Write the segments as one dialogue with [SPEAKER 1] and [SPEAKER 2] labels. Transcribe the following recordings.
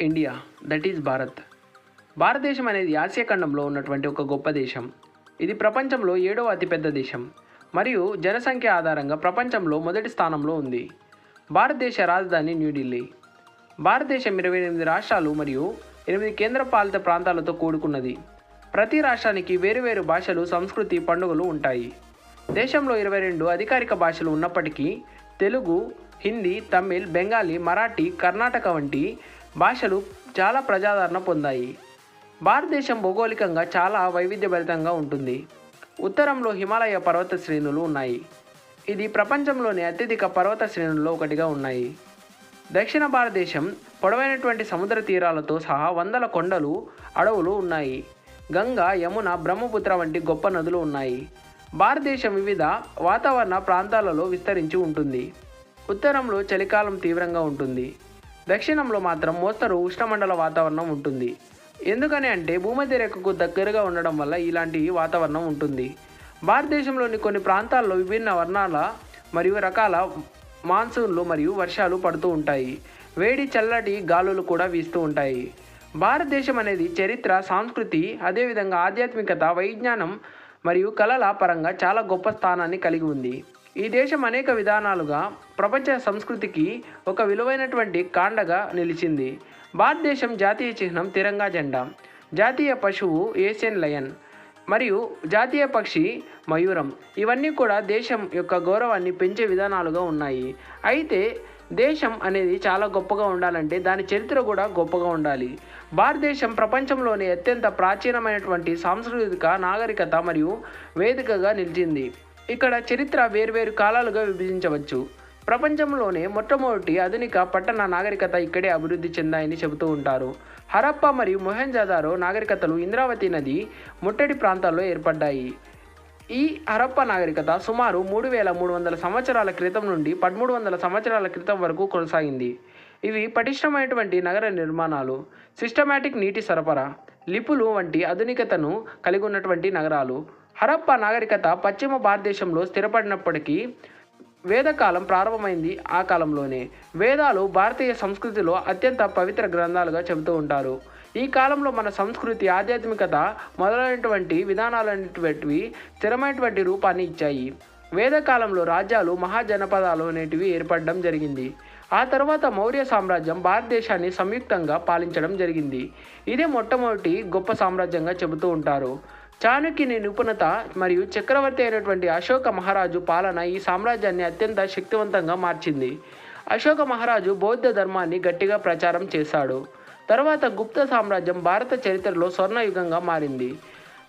[SPEAKER 1] India that is Bharat. భారతదేశం అనేది Asia ఖండంలో ఉన్నటువంటి ఒక గొప్ప దేశం. ఇది ప్రపంచంలో ఏడవ అతిపెద్ద దేశం. మరియు జనసంఖ్య ఆధారంగా ప్రపంచంలో మొదటి స్థానంలో ఉంది. భారతదేశ రాజధాని న్యూఢిల్లీ భారతదేశం ఇరవై ఎనిమిది రాష్ట్రాలు మరియు ఎనిమిది కేంద్రపాలిత ప్రాంతాలతో కూడుకున్నది. ప్రతి రాష్ట్రానికి వేరువేరు భాషలు సంస్కృతి పండుగలు ఉంటాయి. దేశంలో ఇరవై రెండు అధికారిక భాషలు ఉన్నప్పటికీ తెలుగు హిందీ తమిళ్ బెంగాలీ మరాఠీ కర్ణాటక వంటి భాషలు చాలా ప్రజాదరణ పొందాయి. భారతదేశం భౌగోళికంగా చాలా వైవిధ్యభరితంగా ఉంటుంది. ఉత్తరంలో హిమాలయ పర్వత శ్రేణులు ఉన్నాయి. ఇది ప్రపంచంలోని అత్యధిక పర్వత శ్రేణుల్లో ఒకటిగా ఉన్నాయి. దక్షిణ భారతదేశం పొడవైనటువంటి సముద్ర తీరాలతో సహా వందల కొండలు అడవులు ఉన్నాయి. గంగా యమున బ్రహ్మపుత్ర వంటి గొప్ప నదులు ఉన్నాయి. భారతదేశం వివిధ వాతావరణ ప్రాంతాలలో విస్తరించి ఉంటుంది. ఉత్తరంలో చలికాలం తీవ్రంగా ఉంటుంది. దక్షిణంలో మాత్రం మోస్తరు ఉష్ణమండల వాతావరణం ఉంటుంది. ఎందుకని అంటే భూమధ్య రేఖకు దగ్గరగా ఉండడం వల్ల ఇలాంటి వాతావరణం ఉంటుంది. భారతదేశంలోని కొన్ని ప్రాంతాల్లో విభిన్న వర్ణాల మరియు రకాల మాన్సూన్లు మరియు వర్షాలు పడుతూ ఉంటాయి. వేడి చల్లటి గాలులు కూడా వీస్తూ ఉంటాయి. భారతదేశం అనేది చరిత్ర సంస్కృతి అదేవిధంగా ఆధ్యాత్మికత వైజ్ఞానం మరియు కళల పరంగా చాలా గొప్ప స్థానాన్ని కలిగి ఉంది. ఈ దేశం అనేక విధానాలుగా ప్రపంచ సంస్కృతికి ఒక విలువైనటువంటి కాండగా నిలిచింది. భారతదేశం జాతీయ చిహ్నం తిరంగా జెండా. జాతీయ పశువు ఏషియన్ లయన్ మరియు జాతీయ పక్షి మయూరం. ఇవన్నీ కూడా దేశం యొక్క గౌరవాన్ని పెంచే విధానాలుగా ఉన్నాయి. అయితే దేశం అనేది చాలా గొప్పగా ఉండాలంటే దాని చరిత్ర కూడా గొప్పగా ఉండాలి. భారతదేశం ప్రపంచంలోనే అత్యంత ప్రాచీనమైనటువంటి సాంస్కృతిక నాగరికత మరియు వేదికగా నిలిచింది. ఇక్కడ చరిత్ర వేర్వేరు కాలాలుగా విభజించవచ్చు. ప్రపంచంలోనే మొట్టమొదటి ఆధునిక పట్టణ నాగరికత ఇక్కడే అభివృద్ధి చెందాయని చెబుతూ ఉంటారు. హరప్ప మరియు మొహెంజాదారో నాగరికతలు ఇంద్రావతి నది ముట్టడి ప్రాంతాల్లో ఏర్పడ్డాయి. ఈ హరప్ప నాగరికత సుమారు మూడు వేల మూడు వందల సంవత్సరాల క్రితం నుండి పదమూడు వందల సంవత్సరాల క్రితం వరకు కొనసాగింది. ఇవి పటిష్టమైనటువంటి నగర నిర్మాణాలు సిస్టమాటిక్ నీటి సరఫరా లిపులు వంటి ఆధునికతను కలిగి ఉన్నటువంటి నగరాలు. హరప్ప నాగరికత పశ్చిమ భారతదేశంలో స్థిరపడినప్పటికీ వేదకాలం ప్రారంభమైంది ఆ కాలంలోనే. వేదాలు భారతీయ సంస్కృతిలో అత్యంత పవిత్ర గ్రంథాలుగా చెబుతూ ఉంటారు. ఈ కాలంలో మన సంస్కృతి ఆధ్యాత్మికత మొదలైనటువంటి విధానాలనేటువంటివి స్థిరమైనటువంటి రూపాన్ని ఇచ్చాయి. వేదకాలంలో రాజ్యాలు మహాజనపదాలు అనేటివి ఏర్పడడం జరిగింది. ఆ తర్వాత మౌర్య సామ్రాజ్యం భారతదేశాన్ని సంయుక్తంగా పాలించడం జరిగింది. ఇదే మొట్టమొదటి గొప్ప సామ్రాజ్యంగా చెబుతూ ఉంటారు. చాణక్యుని నిపుణత మరియు చక్రవర్తి అయినటువంటి అశోక మహారాజు పాలన ఈ సామ్రాజ్యాన్ని అత్యంత శక్తివంతంగా మార్చింది. అశోక మహారాజు బౌద్ధ ధర్మాన్ని గట్టిగా ప్రచారం చేశాడు. తర్వాత గుప్త సామ్రాజ్యం భారత చరిత్రలో స్వర్ణయుగంగా మారింది.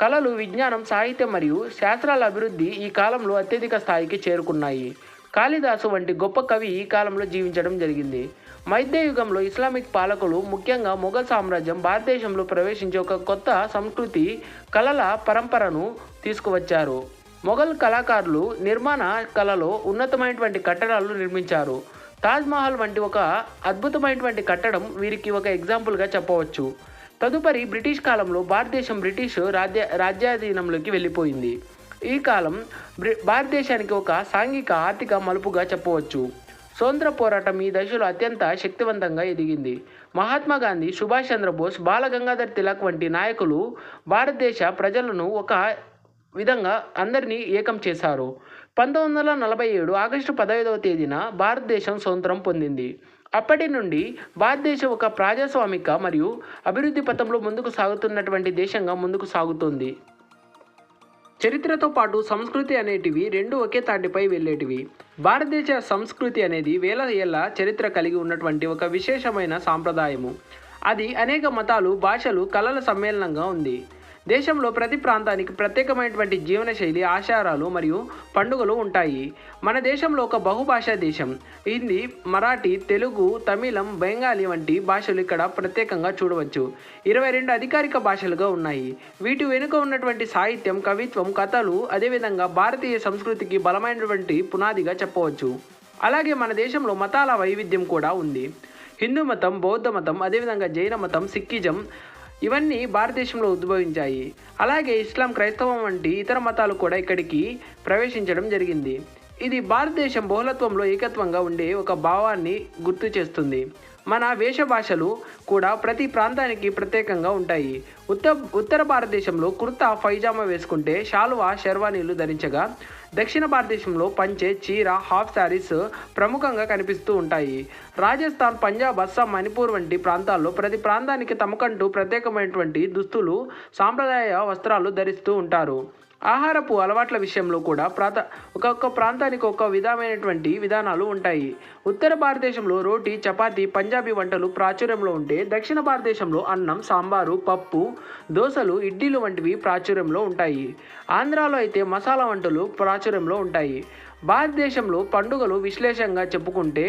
[SPEAKER 1] కళలు విజ్ఞానం సాహిత్యం మరియు శాస్త్రాల అభివృద్ధి ఈ కాలంలో అత్యధిక స్థాయికి చేరుకున్నాయి. కాళిదాసు వంటి గొప్ప కవి ఈ కాలంలో జీవించడం జరిగింది. మధ్యయుగంలో ఇస్లామిక్ పాలకులు ముఖ్యంగా మొఘల్ సామ్రాజ్యం భారతదేశంలో ప్రవేశించే ఒక కొత్త సంస్కృతి కళల పరంపరను తీసుకువచ్చారు. మొఘల్ కళాకారులు నిర్మాణ కళలో ఉన్నతమైనటువంటి కట్టడాలు నిర్మించారు. తాజ్మహల్ వంటి ఒక అద్భుతమైనటువంటి కట్టడం వీరికి ఒక ఎగ్జాంపుల్గా చెప్పవచ్చు. తదుపరి బ్రిటిష్ కాలంలో భారతదేశం బ్రిటిష్ రాజ్య రాజ్యాధీనంలోకి వెళ్ళిపోయింది. ఈ కాలం బ్రి భారతదేశానికి ఒక సాంఘిక ఆర్థిక మలుపుగా చెప్పవచ్చు. స్వతంత్ర పోరాటం ఈ దశలో అత్యంత శక్తివంతంగా ఎదిగింది. మహాత్మా గాంధీ సుభాష్ చంద్రబోస్ బాలగంగాధర్ తిలక్ వంటి నాయకులు భారతదేశ ప్రజలను ఒక విధంగా అందరినీ ఏకం చేశారు. పంతొమ్మిది వందల నలభై ఏడు ఆగస్టు పదహైదవ తేదీన భారతదేశం స్వతంత్రం పొందింది. అప్పటి నుండి భారతదేశం ఒక ప్రజాస్వామిక మరియు అభివృద్ధి పథంలో ముందుకు సాగుతున్నటువంటి దేశంగా ముందుకు సాగుతుంది. చరిత్రతో పాటు సంస్కృతి అనేటివి రెండు ఒకే తాటిపై వెళ్ళేటివి. భారతదేశ సంస్కృతి అనేది వేల ఏళ్ళ చరిత్ర కలిగి ఉన్నటువంటి ఒక విశేషమైన సాంప్రదాయము. అది అనేక మతాలు భాషలు కళల సమ్మేళనంగా ఉంది. దేశంలో ప్రతి ప్రాంతానికి ప్రత్యేకమైనటువంటి జీవనశైలి ఆచారాలు మరియు పండుగలు ఉంటాయి. మన దేశంలో ఒక బహుభాషా దేశం. హిందీ మరాఠీ తెలుగు తమిళం బెంగాలీ వంటి భాషలు ఇక్కడ ప్రత్యేకంగా చూడవచ్చు. ఇరవై రెండు అధికారిక భాషలుగా ఉన్నాయి. వీటి వెనుక ఉన్నటువంటి సాహిత్యం కవిత్వం కథలు అదేవిధంగా భారతీయ సంస్కృతికి బలమైనటువంటి పునాదిగా చెప్పవచ్చు. అలాగే మన దేశంలో మతాల వైవిధ్యం కూడా ఉంది. హిందూ మతం బౌద్ధ మతం అదేవిధంగా జైన మతం సిక్కిజం ఇవన్నీ భారతదేశంలో ఉద్భవించాయి. అలాగే ఇస్లాం క్రైస్తవం వంటి ఇతర మతాలు కూడా ఇక్కడికి ప్రవేశించడం జరిగింది. ఇది భారతదేశం బహుళత్వంలో ఏకత్వంగా ఉండే ఒక భావాన్ని గుర్తు చేస్తుంది. మన వేష భాషలు కూడా ప్రతి ప్రాంతానికి ప్రత్యేకంగా ఉంటాయి. ఉత్తర ఉత్తర భారతదేశంలో కుర్తా పైజామా వేసుకుంటే శాలువా షెర్వానీలు ధరించగా దక్షిణ భారతదేశంలో పంచే చీర హాఫ్ శారీస్ ప్రముఖంగా కనిపిస్తూ ఉంటాయి. రాజస్థాన్ పంజాబ్ అస్సాం మణిపూర్ వంటి ప్రాంతాల్లో ప్రతి ప్రాంతానికి తమకంటూ ప్రత్యేకమైనటువంటి దుస్తులు సాంప్రదాయ వస్త్రాలు ధరిస్తూ ఉంటారు. ఆహారపు అలవాట్ల విషయంలో కూడా ప్రాంత ఒక్కొక్క ప్రాంతానికి ఒక విధమైనటువంటి విధానాలు ఉంటాయి. ఉత్తర భారతదేశంలో రోటీ చపాతీ పంజాబీ వంటలు ప్రాచుర్యంలో ఉంటే దక్షిణ భారతదేశంలో అన్నం సాంబారు పప్పు దోశలు ఇడ్లీలు వంటివి ప్రాచుర్యంలో ఉంటాయి. ఆంధ్రాలో అయితే మసాలా వంటలు ప్రాచుర్యంలో ఉంటాయి. భారతదేశంలో పండుగలు విశ్లేషంగా చెప్పుకుంటే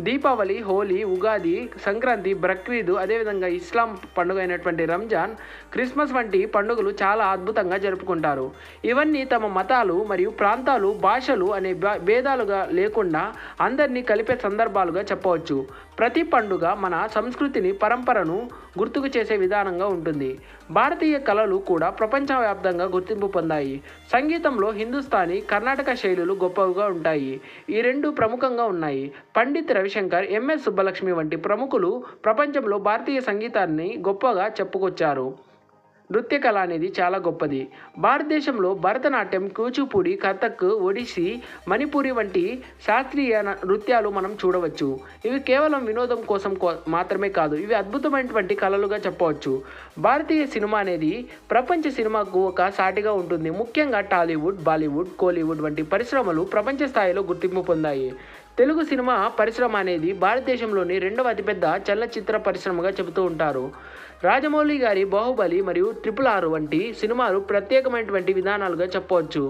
[SPEAKER 1] దీపావళి హోలీ ఉగాది సంక్రాంతి బక్రీద్ అదేవిధంగా ఇస్లాం పండుగ అయినటువంటి రంజాన్ క్రిస్మస్ వంటి పండుగలు చాలా అద్భుతంగా జరుపుకుంటారు. ఇవన్నీ తమ మతాలు మరియు ప్రాంతాలు భాషలు అనే భేదాలుగా లేకుండా అందరినీ కలిపే సందర్భాలుగా చెప్పవచ్చు. ప్రతి పండుగ మన సంస్కృతిని పరంపరను గుర్తుకు చేసే విధానంగా ఉంటుంది. భారతీయ కళలు కూడా ప్రపంచవ్యాప్తంగా గుర్తింపు పొందాయి. సంగీతంలో హిందుస్థానీ కర్ణాటక శైలులు గొప్పవిగా ఉంటాయి. ఈ రెండు ప్రముఖంగా ఉన్నాయి. పండిత్ రవిశంకర్ ఎంఎస్ సుబ్బలక్ష్మి వంటి ప్రముఖులు ప్రపంచంలో భారతీయ సంగీతాన్ని గొప్పగా చెప్పుకొచ్చారు. నృత్య కళ అనేది చాలా గొప్పది. భారతదేశంలో భరతనాట్యం కూచిపూడి కథక్ ఒడిస్సీ మణిపూరి వంటి శాస్త్రీయ నృత్యాలు మనం చూడవచ్చు. ఇవి కేవలం వినోదం కోసం కో- మాత్రమే కాదు ఇవి అద్భుతమైనటువంటి కళలుగా చెప్పవచ్చు. భారతీయ సినిమా అనేది ప్రపంచ సినిమాకు ఒక సాటిగా ఉంటుంది. ముఖ్యంగా టాలీవుడ్ బాలీవుడ్ కోలీవుడ్ వంటి పరిశ్రమలు ప్రపంచ స్థాయిలో గుర్తింపు పొందాయి. తెలుగు సినిమా పరిశ్రమ అనేది భారతదేశంలోని రెండవ అతిపెద్ద చలనచిత్ర పరిశ్రమగా చెబుతూ ఉంటారు. రాజమౌళి గారి బాహుబలి మరియు ట్రిపుల్ ఆర్ వంటి సినిమాలు ప్రత్యేకమైనటువంటి విధానాలుగా చెప్పవచ్చు.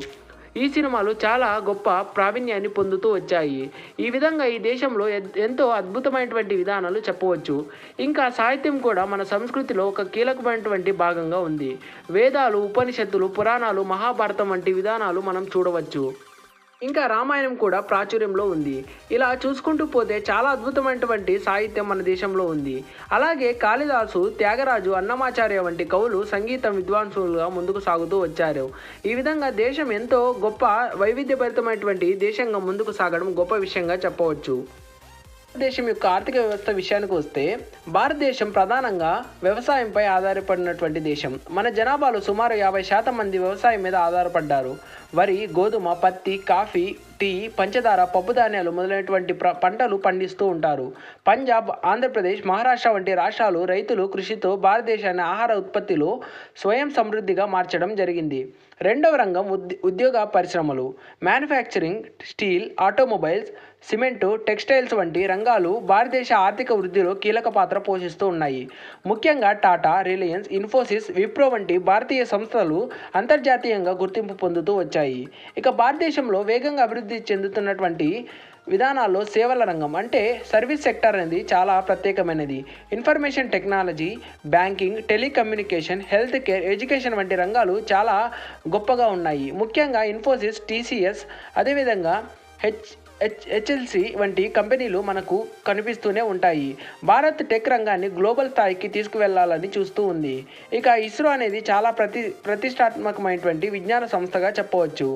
[SPEAKER 1] ఈ సినిమాలు చాలా గొప్ప ప్రావీణ్యాన్ని పొందుతూ వచ్చాయి. ఈ విధంగా ఈ దేశంలో ఎంతో అద్భుతమైనటువంటి విధానాలు చెప్పవచ్చు. ఇంకా సాహిత్యం కూడా మన సంస్కృతిలో ఒక కీలకమైనటువంటి భాగంగా ఉంది. వేదాలు ఉపనిషత్తులు పురాణాలు మహాభారతం వంటి విధానాలు మనం చూడవచ్చు. ఇంకా రామాయణం కూడా ప్రాచుర్యంలో ఉంది. ఇలా చూసుకుంటూ పోతే చాలా అద్భుతమైనటువంటి సాహిత్యం మన దేశంలో ఉంది. అలాగే కాళిదాసు త్యాగరాజు అన్నమాచార్య వంటి కవులు సంగీతం విద్వాంసులుగా ముందుకు సాగుతూ వచ్చారు. ఈ విధంగా దేశం ఎంతో గొప్ప వైవిధ్యభరితమైనటువంటి దేశంగా ముందుకు సాగడం గొప్ప విషయంగా చెప్పవచ్చు. భారతదేశం యొక్క ఆర్థిక వ్యవస్థ విషయానికి వస్తే భారతదేశం ప్రధానంగా వ్యవసాయంపై ఆధారపడినటువంటి దేశం. మన జనాభాలో సుమారు యాభై శాతం మంది వ్యవసాయం మీద ఆధారపడ్డారు. వరి గోధుమ పత్తి కాఫీ టీ పంచదార పప్పు ధాన్యాలు మొదలైనటువంటి ప్ర పంటలు పండిస్తూ ఉంటారు. పంజాబ్ ఆంధ్రప్రదేశ్ మహారాష్ట్ర వంటి రాష్ట్రాలు రైతులు కృషితో భారతదేశాన్ని ఆహార ఉత్పత్తిలో స్వయం సమృద్ధిగా మార్చడం జరిగింది. రెండవ రంగం ఉద్ ఉద్యోగ పరిశ్రమలు. Manufacturing steel automobiles cement textiles వంటి రంగాలు భారతదేశ ఆర్థిక వృద్ధిలో కీలక పాత్ర పోషిస్తూ ఉన్నాయి. ముఖ్యంగా టాటా రిలయన్స్ ఇన్ఫోసిస్ విప్రో వంటి భారతీయ సంస్థలు అంతర్జాతీయంగా గుర్తింపు పొందుతూ వచ్చాయి. ఇక భారతదేశంలో వేగంగా అభివృద్ధి అభివృద్ధి చెందుతున్నటువంటి విధానాల్లో సేవల రంగం అంటే సర్వీస్ సెక్టర్ అనేది చాలా ప్రత్యేకమైనది. Information technology banking telecommunication health care education వంటి రంగాలు చాలా గొప్పగా ఉన్నాయి. ముఖ్యంగా ఇన్ఫోసిస్ టీసీఎస్ అదేవిధంగా హెచ్ హెచ్ హెచ్ఎల్సి వంటి కంపెనీలు మనకు కనిపిస్తూనే ఉంటాయి. భారత్ టెక్ రంగాన్ని గ్లోబల్ స్థాయికి తీసుకువెళ్ళాలని చూస్తూ ఉంది. ఇక ఇస్రో అనేది చాలా ప్రతి ప్రతిష్టాత్మకమైనటువంటి విజ్ఞాన సంస్థగా చెప్పవచ్చు.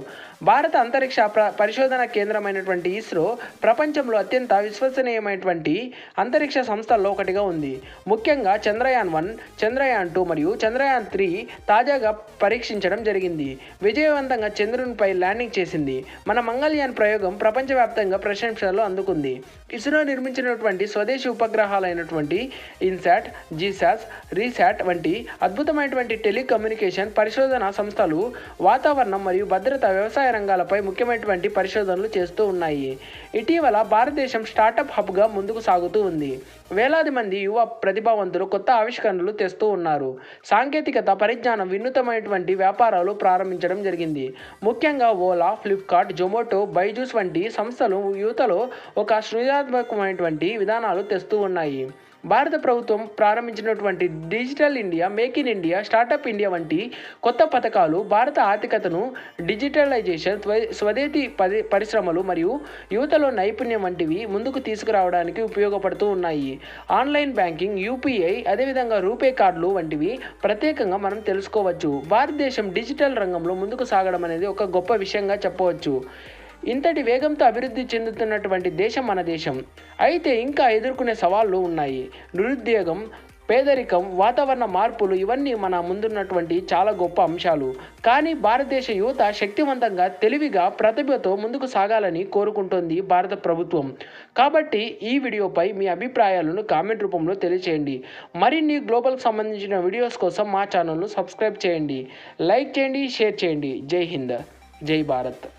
[SPEAKER 1] భారత అంతరిక్ష ప్ర పరిశోధన కేంద్రమైనటువంటి ఇస్రో ప్రపంచంలో అత్యంత విశ్వసనీయమైనటువంటి అంతరిక్ష సంస్థల్లో ఒకటిగా ఉంది. ముఖ్యంగా చంద్రయాన్ వన్ చంద్రయాన్ టూ మరియు చంద్రయాన్ త్రీ తాజాగా పరీక్షించడం జరిగింది. విజయవంతంగా చంద్రునిపై ల్యాండింగ్ చేసింది. మన మంగళయాన్ ప్రయోగం ప్రపంచవ్యాప్తంగా ప్రశంసలు అందుకుంది. ఇస్రో నిర్మించినటువంటి స్వదేశీ ఉపగ్రహాలైనటువంటి ఇన్సాట్ జీసాస్ రీసాట్ వంటి అద్భుతమైనటువంటి టెలికమ్యూనికేషన్ పరిశోధన సంస్థలు వాతావరణం మరియు భద్రత వ్యవసాయ రంగాలపై ముఖ్యమైనటువంటి పరిశోధనలు చేస్తూ ఉన్నాయి. ఇటీవల భారతదేశం స్టార్టప్ హబ్గా ముందుకు సాగుతూ ఉంది. వేలాది మంది యువ ప్రతిభావంతులు కొత్త ఆవిష్కరణలు తెస్తూ ఉన్నారు. సాంకేతికత పరిజ్ఞానం వినూతమైనటువంటి వ్యాపారాలు ప్రారంభించడం జరిగింది. ముఖ్యంగా ఓలా ఫ్లిప్కార్ట్ జొమాటో బైజూస్ వంటి సంస్థలు యువతలో ఒక సృజనాత్మకమైనటువంటి విధానాలు తెస్తూ ఉన్నాయి. భారత ప్రభుత్వం ప్రారంభించినటువంటి digital India make in India startup India వంటి కొత్త పథకాలు భారత ఆర్థికతను డిజిటలైజేషన్ స్వ స్వదేశీ పరి పరిశ్రమలు మరియు యువతలో నైపుణ్యం వంటివి ముందుకు తీసుకురావడానికి ఉపయోగపడుతూ ఉన్నాయి. ఆన్లైన్ బ్యాంకింగ్ యూపీఐ అదేవిధంగా రూపే కార్డులు వంటివి ప్రత్యేకంగా మనం తెలుసుకోవచ్చు. భారతదేశం డిజిటల్ రంగంలో ముందుకు సాగడం అనేది ఒక గొప్ప విషయంగా చెప్పవచ్చు. ఇంతటి వేగంతో అభివృద్ధి చెందుతున్నటువంటి దేశం మన దేశం. అయితే ఇంకా ఎదుర్కొనే సవాళ్ళు ఉన్నాయి. నిరుద్యోగం పేదరికం వాతావరణ మార్పులు ఇవన్నీ మన ముందున్నటువంటి చాలా గొప్ప అంశాలు. కానీ భారతదేశ యువత శక్తివంతంగా తెలివిగా ప్రతిభతో ముందుకు సాగాలని కోరుకుంటోంది భారత ప్రభుత్వం. కాబట్టి ఈ వీడియోపై మీ అభిప్రాయాలను కామెంట్ రూపంలో తెలియచేయండి. మరిన్ని గ్లోబల్కి సంబంధించిన వీడియోస్ కోసం మా ఛానల్ను సబ్స్క్రైబ్ చేయండి. లైక్ చేయండి షేర్ చేయండి. జై హింద్. జై భారత్.